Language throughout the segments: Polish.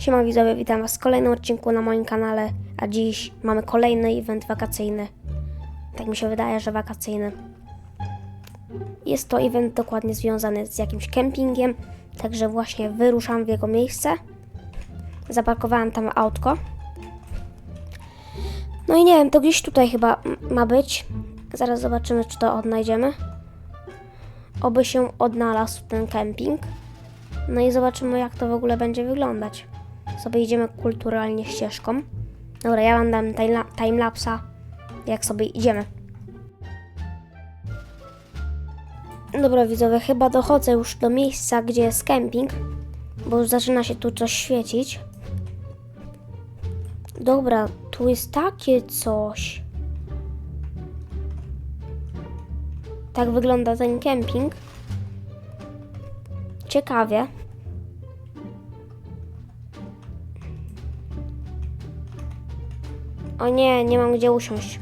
Siema widzowie, witam was w kolejnym odcinku na moim kanale, a dziś mamy kolejny event wakacyjny. Tak mi się wydaje, że wakacyjny. Jest to event dokładnie związany z jakimś kempingiem, także właśnie wyruszam w jego miejsce. Zaparkowałem tam autko. No i nie wiem, to gdzieś tutaj chyba ma być. Zaraz zobaczymy, czy to odnajdziemy. Oby się odnalazł ten kemping. No i zobaczymy, jak to w ogóle będzie wyglądać. Sobie idziemy kulturalnie ścieżką. Dobra, ja wam dam time- timelapsa, jak sobie idziemy. Dobra, widzowie, chyba dochodzę już do miejsca, gdzie jest kemping, bo już zaczyna się tu coś świecić. Dobra, tu jest takie coś. Tak wygląda ten kemping. Ciekawie. O nie, nie mam gdzie usiąść.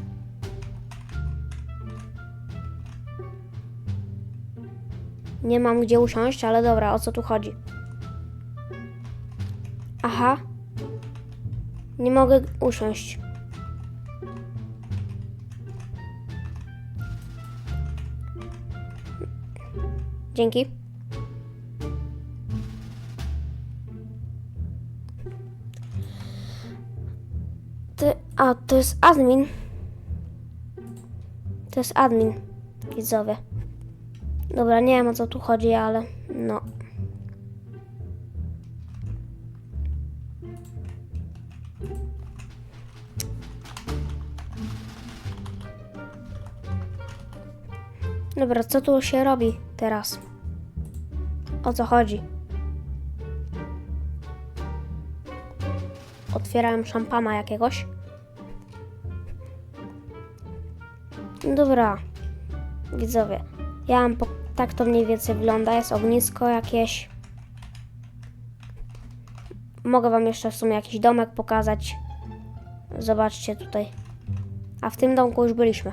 Nie mam gdzie usiąść, ale dobra, o co tu chodzi? Aha. Nie mogę usiąść. Dzięki. Ty, a, to jest admin. To jest admin, widzowie. Dobra, nie wiem o co tu chodzi, ale no. Dobra, co tu się robi teraz? O co chodzi? Otwierałem szampana jakiegoś. Dobra, widzowie. Ja mam po... tak to mniej więcej wygląda. Jest ognisko jakieś. Mogę wam jeszcze w sumie jakiś domek pokazać. Zobaczcie tutaj. A w tym domku już byliśmy.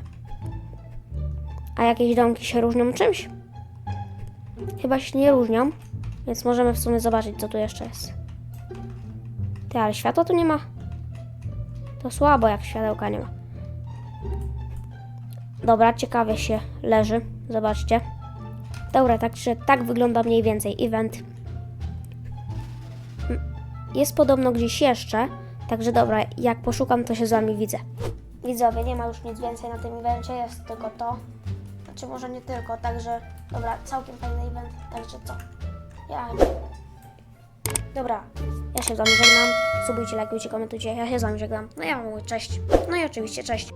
A jakieś domki się różnią czymś? Chyba się nie różnią, więc możemy w sumie zobaczyć, co tu jeszcze jest. Ty, ale światła tu nie ma. To słabo, jak światełka nie ma. Dobra, ciekawie się leży. Zobaczcie. Dobra, także tak wygląda mniej więcej event. M, Jest podobno gdzieś jeszcze, także dobra, jak poszukam, to się z wami widzę. Widzowie, nie ma już nic więcej na tym evencie, jest tylko to. Znaczy może nie tylko, także dobra, całkiem fajny event, także co? Ja Dobra, ja się z wami żegnam. Subujcie, lajkujcie, komentujcie. Ja się z wami żegnam. No ja mówię cześć. No i oczywiście cześć.